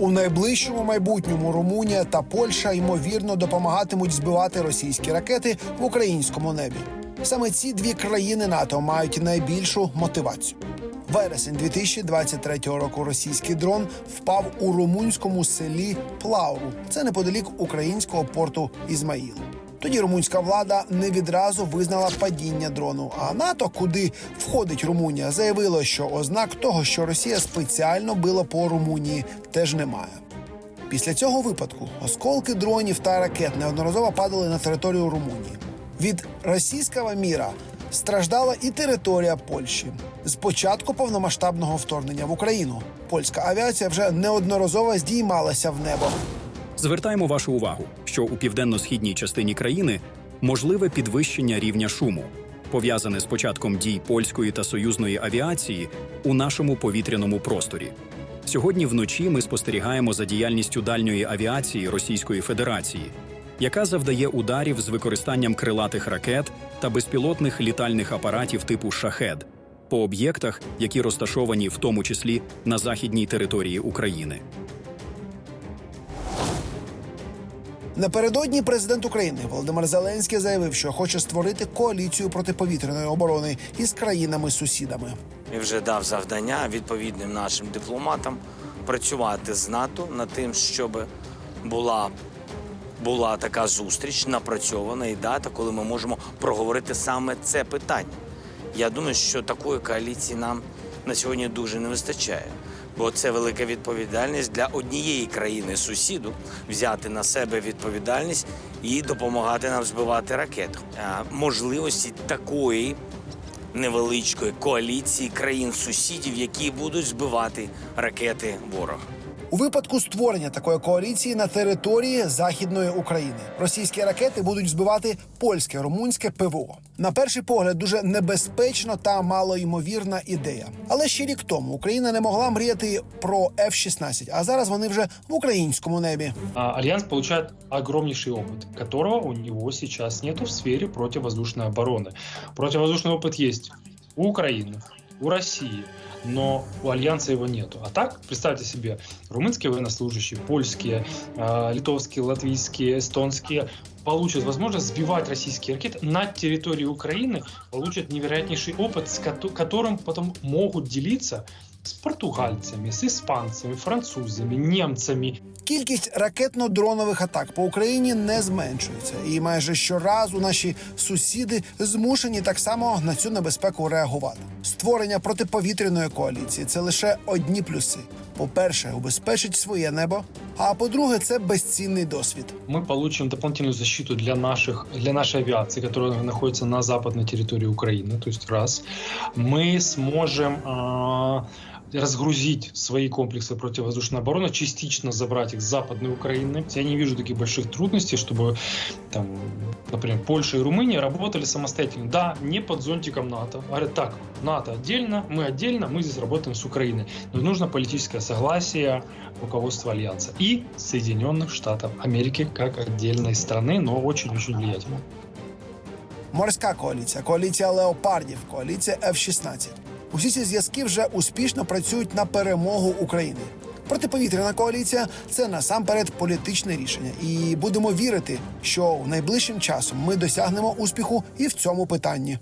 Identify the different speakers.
Speaker 1: У найближчому майбутньому Румунія та Польща ймовірно допомагатимуть збивати російські ракети в українському небі. Саме ці дві країни НАТО мають найбільшу мотивацію. Вересень 2023 року російський дрон впав у румунському селі Плауру. Це неподалік українського порту Ізмаїл. Тоді румунська влада не відразу визнала падіння дрону. А НАТО, куди входить Румунія, заявило, що ознак того, що Росія спеціально била по Румунії, теж немає. Після цього випадку осколки дронів та ракет неодноразово падали на територію Румунії. Від російського міра страждала і територія Польщі. З початку повномасштабного вторгнення в Україну польська авіація вже неодноразово здіймалася в небо.
Speaker 2: Звертаємо вашу увагу, що у південно-східній частині країни можливе підвищення рівня шуму, пов'язане з початком дій польської та союзної авіації у нашому повітряному просторі. Сьогодні вночі ми спостерігаємо за діяльністю дальньої авіації Російської Федерації, яка завдає ударів з використанням крилатих ракет та безпілотних літальних апаратів типу шахед по об'єктах, які розташовані в тому числі на західній території України.
Speaker 1: Напередодні президент України Володимир Зеленський заявив, що хоче створити коаліцію протиповітряної оборони із країнами-сусідами.
Speaker 3: і вже дав завдання відповідним нашим дипломатам працювати з НАТО над тим, щоб була, була така зустріч, напрацьована і дата, коли ми можемо проговорити саме це питання. Я думаю, що такої коаліції нам на сьогодні дуже не вистачає. Бо це велика відповідальність для однієї країни сусіду взяти на себе відповідальність і допомагати нам збивати ракету. Можливості такої невеличкої коаліції країн-сусідів, які будуть збивати ракети ворога.
Speaker 1: У випадку створення такої коаліції на території західної України російські ракети будуть збивати польське румунське ПВО. На перший погляд, дуже небезпечно та малоймовірна ідея. Але ще рік тому Україна не могла мріяти про F-16, а зараз вони вже в українському небі.
Speaker 4: А, Альянс получает огромнейший опыт, которого у него сейчас нету в сфере противовоздушной обороны. Противовоздушный опыт есть у Украины, у России, но у Альянса его нету. А так, представьте себе, румынские военнослужащие, польские, а, литовские, латвийские, эстонские получат возможность сбивать российские ракеты на территории Украины, получат невероятнейший опыт, с кото- которым потом могут делиться с португальцями, з іспанцями, французами, німцями.
Speaker 1: Кількість ракетно-дронових атак по Україні не зменшується, і майже щоразу наші сусіди змушені так само на цю небезпеку реагувати. Створення протиповітряної коаліції це лише одні плюси. По-перше, убезпечить своє небо. А по-друге, це безцінний досвід.
Speaker 4: мы получим дополнительную защиту для наших для нашей авиации, которая находится на западной территории Украины. То есть раз мы сможем а, разгрузить свои комплексы противовоздушной обороны, частично забрать их с западной Украины. Я не вижу таких больших трудностей, чтобы там, например, Польша и Румыния работали самостоятельно. Да, не под зонтиком НАТО. Говорят, так, НАТО отдельно, мы отдельно, мы здесь работаем с Украиной. Но нужно политическое согласие руководства Альянса и Соединенных Штатов Америки как отдельной страны, но очень-очень влиятельной.
Speaker 1: Морська коаліція, коаліція леопардів, коаліція F-16. Усі ці зв'язки вже успішно працюють на перемогу України. Протиповітряна коаліція це насамперед політичне рішення, і будемо вірити, що в найближчим часом ми досягнемо успіху і в цьому питанні.